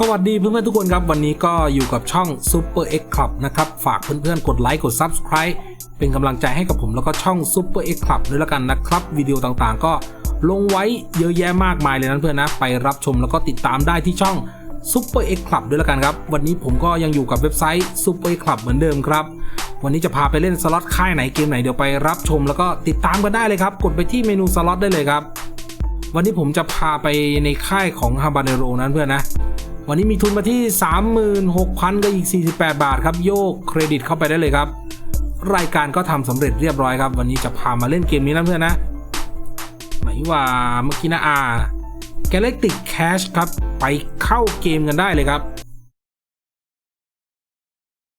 สวัสดีเพื่อนๆทุกคนครับ วันนี้ก็อยู่กับช่อง Super X Club นะครับ ฝากเพื่อนๆกดไลค์กด Subscribe เป็นกำลังใจให้กับผมแล้วก็ช่อง Super X Club ด้วยละกันนะครับ วิดีโอต่างๆ ก็ลงไว้เยอะแยะมากมายเลยนะเพื่อนนะไปรับชมแล้วก็ติดตามได้ที่ช่อง Super X Club ด้วยละกันครับ วันนี้ผมก็ยังอยู่กับเว็บไซต์ Super X Club เหมือนเดิมครับ วันนี้จะพาไปเล่นสล็อตค่ายไหนเกมไหนเดี๋ยวไปรับชมแล้วก็ติดตามกันได้เลยครับ กดไปที่เมนูสล็อตได้เลยครับวันนี้ผมจะพาไปในค่ายของฮาบาเนโรนั้นเพื่อนนะ วันนี้มีทุนมาที่ 36,000กับอีก 48 บาทครับ โยกเครดิตเข้าไปได้เลยครับ รายการก็ทำสำเร็จเรียบร้อยครับ วันนี้จะพามาเล่นเกมนี้นะเพื่อนนะ ไหนว่าเมื่อกี้นะอา Galactic Cash ครับไปเข้าเกมกันได้เลยครับ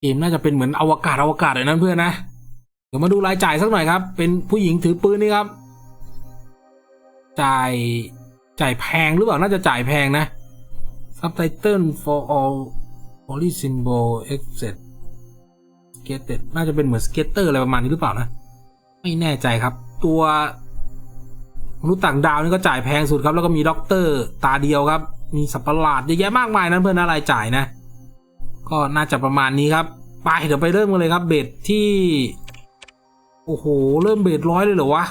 เกมน่าจะเป็นเหมือนอวกาศอวกาศเลยนั้นเพื่อนนะ เดี๋ยวมาดูรายจ่ายสักหน่อยครับ เป็นผู้หญิงถือปืนนี่ครับ จ่ายจ่ายแพงหรือเปล่าน่าจะจ่ายแพงนะ Subtitle for all Holy symbol exit skated น่าจะเป็นเหมือนสเกตเตอร์อะไรประมาณนี้หรือเปล่านะ ไม่แน่ใจครับ ตัวมนุษย์ต่างดาวนี่ก็จ่ายแพงสุดครับ แล้วก็มีด็อกเตอร์ตาเดียวครับ มีสัตว์ประหลาดเยอะแยะมากมายนั้นเพื่อนนะไรจ่ายนะ ก็น่าจะประมาณนี้ครับ ไปเดี๋ยวไปเริ่มกันเลยครับ เบสที่ โอ้โห เริ่มเบสร้อยเลยเหรอวะ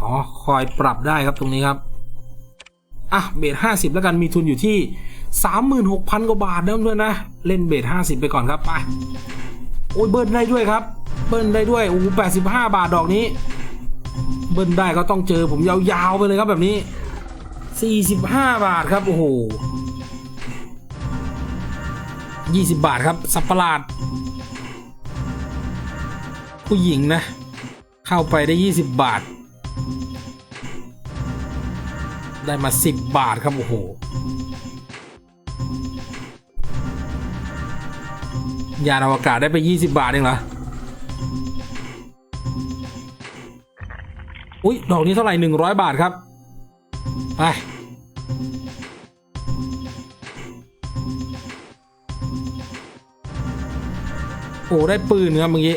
อ๋อ คอยปรับได้ครับตรงนี้ครับ อะเบสห้าสิบแล้วกันมีทุนอยู่ที่สามหมื่นหกพันกว่าบาทนะเพื่อนนะ เล่นเบสห้าสิบไปก่อนครับไปโอ้ยเบิ้ลได้ด้วยครับ เบิ้ลได้ด้วยโอ้แปดสิบห้าบาทดอกนี้ เบิ้ลได้ก็ต้องเจอผมยาวๆไปเลยครับแบบนี้สี่สิบห้าบาทครับโอ้โหยี่สิบบาทครับ สับประหลาด ผู้หญิงนะ เข้าไปได้ยี่สิบบาท ได้มาสิบบาทครับ โอ้โห ยานอวกาศได้ไปยี่สิบาทเองเหรอ อุ้ยดอกนี้เท่าไหร่หนึ่งร้อยบาทครับ ไปโอ้ได้ปืนครับเมื่อกี้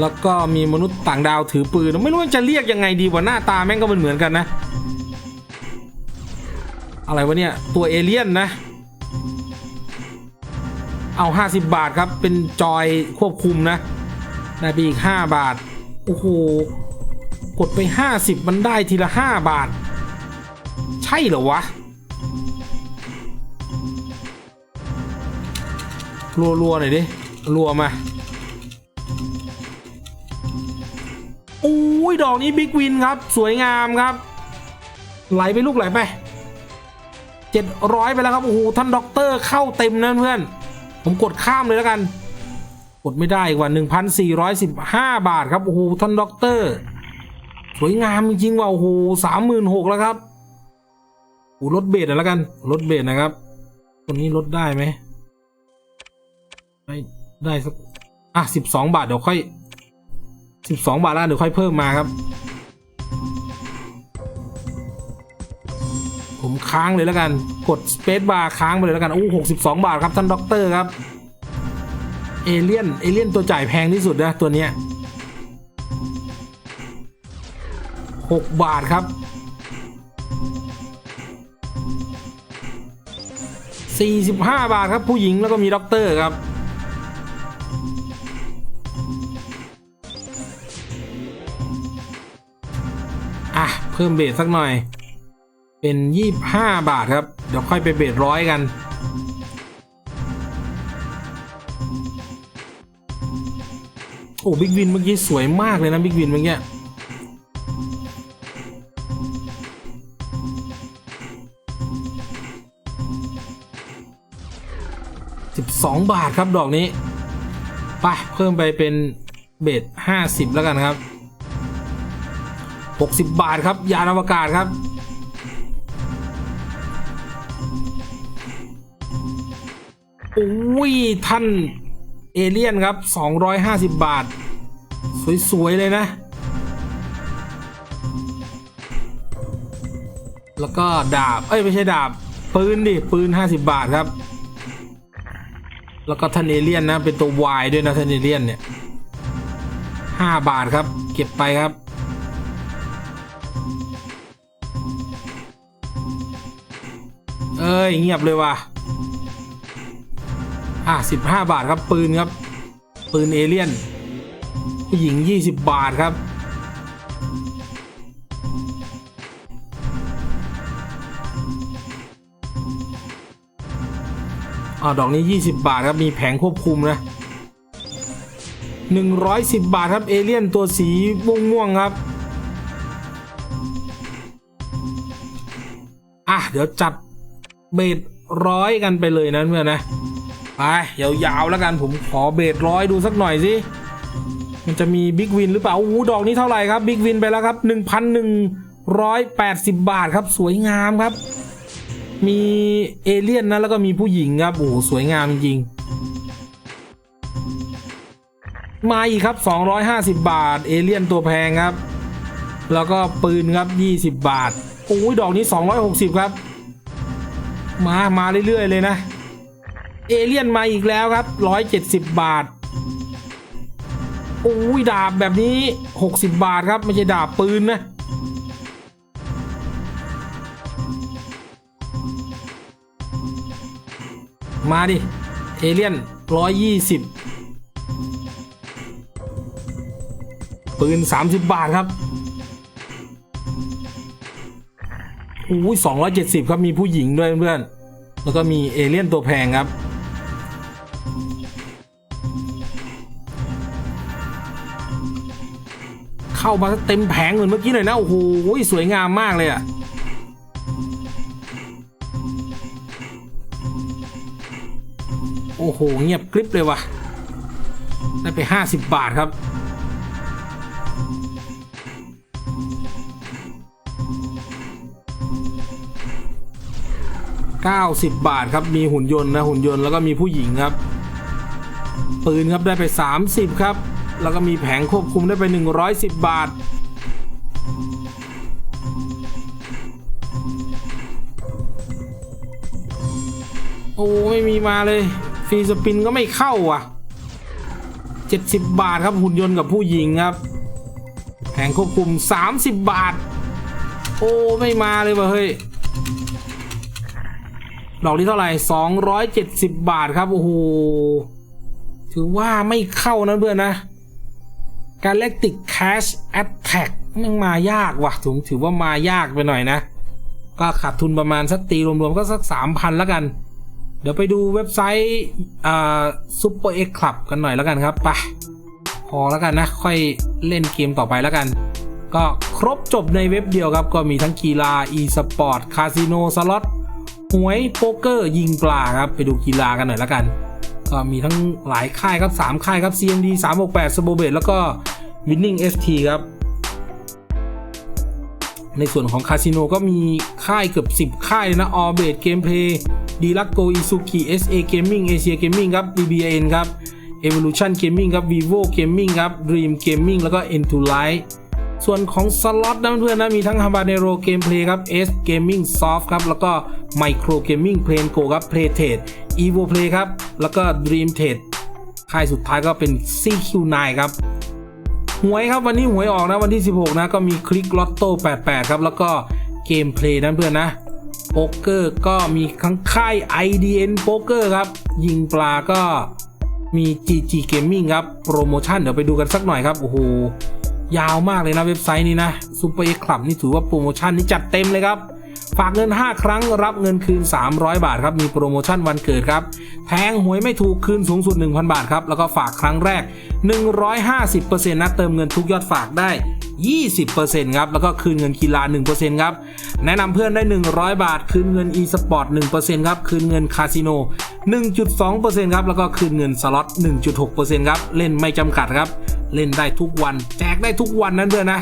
แล้วก็มีมนุษย์ต่างดาวถือปืน ไม่รู้จะเรียกยังไงดีว่าหน้าตาแม่งก็เหมือนกันนะ อะไรวะเนี่ย ตัวเอเลี่ยนนะ เอา 50 บาทครับ เป็นจอยควบคุมนะ ได้ไปอีก 5 บาท โอ้โห กดไป 50 มันได้ทีละ 5 บาท ใช่เหรอวะ รัวๆหน่อยดิ รัวมาโอ้ย ดอกนี้บิ๊กวินครับ สวยงามครับ ไหลไปลูกไหลไป 700 ไปแล้วครับโอ้โหท่านด็อกเตอร์เข้าเต็มนะเพื่อน ผมกดข้ามเลยแล้วกัน กดไม่ได้อีกว่า 1,415 บาทครับโอ้โหท่านด็อกเตอร์สวยงามจริงว่าโอ้โหสามหมื่นหกแล้วครับโอ้ลดเบสหน่อยแล้วกันลดเบสนะครับตัวนี้ลดได้ไหมได้ได้สักอะสิบสองบาทเดี๋ยวค่อยสิบสองบาทแล้วเดี๋ยวค่อยเพิ่มมาครับ ผมค้างเลยแล้วกัน กดสเปซบาร์ค้างไปเลยแล้วกันโอ้หกสิบสองบาทครับท่านด็อกเตอร์ครับ เอเลี่ยน เอเลี่ยนตัวจ่ายแพงที่สุดนะตัวเนี้ยหกบาทครับสี่สิบห้าบาทครับผู้หญิงแล้วก็มีด็อกเตอร์ครับอะเพิ่มเบสสักหน่อย เป็นยี่บห้าบาทครับ เดี๋ยวค่อยไปเบสร้อยกัน โอ้บิ๊กวินเมื่อกี้สวยมากเลยนะบิ๊กวินเมื่อกี้สิบสองบาทครับดอกนี้ไปเพิ่มไปเป็นเบสห้าสิบแล้วกันครับหกสิบบาทครับ ยานอวกาศครับ อ้ยท่านเอเลี่ยนครับ 250 บาท สวย ๆ เลยนะ แล้วก็ดาบ เอ้ย ไม่ใช่ดาบ ปืนดิ ปืน 50 บาทครับ แล้วก็ท่านเอเลี่ยนนะ เป็นตัววายด้วยนะท่านเอเลี่ยนเนี่ย 5 บาทครับ เก็บไปครับเอ้ย เงียบเลยว่ะ อะสิบห้าบาทครับปืนครับ ปืนเอเลี่ยน ผู้หญิงยี่สิบบาทครับ อ่าดอกนี้20บาทครับ มีแผงควบคุมนะ110บาทครับเอเลี่ยนตัวสีม่วงม่วงๆครับอะเดี๋ยวจัดเบสร้อยกันไปเลยนะเพื่อนนะ ไปยาวๆแล้วกันผมขอเบสร้อยดูสักหน่อยสิมันจะมีบิ๊กวินหรือเปล่าโอ้โหดอกนี้เท่าไหร่ครับบิ๊กวินไปแล้วครับ 1,180 บาทครับ สวยงามครับ มีเอเลี่ยนนะแล้วก็มีผู้หญิงครับโอ้โหสวยงามจริงมาอีกครับ 250 บาท เอเลี่ยนตัวแพงครับ แล้วก็ปืนครับ 20 บาทโอ้ยดอกนี้ 260 ครับ มา มาเรื่อย ๆ เลยนะ เอเลี่ยนมาอีกแล้วครับ 170 บาทโอ้ยดาบแบบนี้ 60 บาทครับ ไม่ใช่ดาบปืนนะ มาดิ เอเลี่ยน 120 ปืน 30 บาทครับโอ้ย270 ครับ มีผู้หญิงด้วยเพื่อน แล้วก็มีเอเลี่ยนตัวแพงครับ เข้ามาเต็มแผงเหมือนเมื่อกี้หน่อยนะโอ้โหสวยงามมากเลยอะโอ้โห เงียบกริบเลยว่ะ ได้ไป 50 บาทครับ 90 บาทครับ มีหุ่นยนต์นะ หุ่นยนต์แล้วก็มีผู้หญิงครับ ปืนครับได้ไป 30 ครับ แล้วก็มีแผงควบคุมได้ไป 110 บาท โอ้ไม่มีมาเลยฟรีสปินก็ไม่เข้าอะ 70 บาทครับหุ่นยนต์กับผู้หญิงครับ แผงควบคุม 30 บาท โอ้ไม่มาเลยว่ะเฮ้ยดอกนี้เท่าไหร่ 270 บาทครับ โอ้โห ถือว่าไม่เข้านะเพื่อนนะ Galactic Cash Attack มันมายากว่ะถึงถือว่ามายากไปหน่อยนะ ก็ขาดทุนประมาณสักตีรวมๆก็สัก 3,000แล้วกัน เดี๋ยวไปดูเว็บไซต์อ่า Super X Club กันหน่อยแล้วกันครับไปพอแล้วกันนะ ค่อยเล่นเกมต่อไปแล้วกัน ก็ครบจบในเว็บเดียวครับ ก็มีทั้งกีฬา e-sport คาสิโนสล็อตหวยโป๊กเกอร์ยิงปลาครับ ไปดูกีฬากันหน่อยและกันก็มีทั้งหลายค่ายครับ 3 ค่ายครับ CMD 368 s b o b e t แล้วก็ Winning FT ครับ ในส่วนของคาสิโนก็มีค่ายเกือบ 10 ค่ายนะ Orbit Gameplay d l a c o Izuki SA Gaming Asia Gaming ครับ DBN ครับ Evolution Gaming ครับ Vivo Gaming ครับ Dream Gaming แล้วก็ Into Light ส่วนของสล็อตนะเพื่อนๆนะมีทั้ง Habanero Gameplay ครับ S Gaming Soft ครับ แล้วก็ Micro Gaming Plane Go ครับ Playtrade Evo Play ครับ แล้วก็ Dream Trade ค่ายสุดท้ายก็เป็น CQ9 ครับ หวยครับวันนี้หวยออกนะวันที่ 16 นะก็มีคลิกลอตโต้88 ครับ แล้วก็เกมเพลย์นั่นเพื่อนนะโป๊กเกอร์ก็มีทั้งค่าย IDN โป๊กเกอร์ครับ ยิงปลาก็มี GG Gaming ครับ โปรโมชั่น เดี๋ยวไปดูกันสักหน่อยครับ โอ้โห ยาวมากเลยนะเว็บไซต์นี้นะ Super X Club นี่ถือว่าโปรโมชั่นนี่จัดเต็มเลยครับ ฝากเงิน 5 ครั้งรับเงินคืน 300 บาทครับมีโปรโมชั่นวันเกิดครับแทงหวยไม่ถูกคืนสูงสุด 1,000 บาทครับแล้วก็ฝากครั้งแรก 150%นะเติมเงินทุกยอดฝากได้ 20%ครับแล้วก็คืนเงินกีฬา 1%ครับแนะนำเพื่อนได้ 100 บาท คืนเงิน e-sport 1%ครับคืนเงินคาสิโน 1.2%ครับแล้วก็คืนเงินสล็อต 1.6%ครับเล่นไม่จำกัดครับเล่นได้ทุกวัน แจกได้ทุกวันนั้นด้วยนะ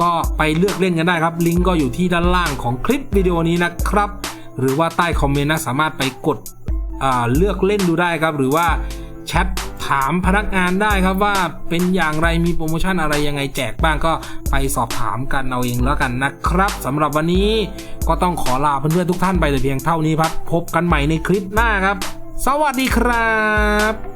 ก็ไปเลือกเล่นกันได้ครับ ลิงก์ก็อยู่ที่ด้านล่างของคลิปวิดีโอนี้นะครับ หรือว่าใต้คอมเมนต์นะสามารถไปกดเลือกเล่นดูได้ครับ หรือว่าแชทถามพนักงานได้ครับว่าเป็นอย่างไรมีโปรโมชั่นอะไรยังไงแจกบ้างก็ไปสอบถามกันเอาเองแล้วกันนะครับสำหรับวันนี้ก็ต้องขอลาเพื่อนๆทุกท่านไปแต่เพียงเท่านี้ครับพบกันใหม่ในคลิปหน้าครับ สวัสดีครับ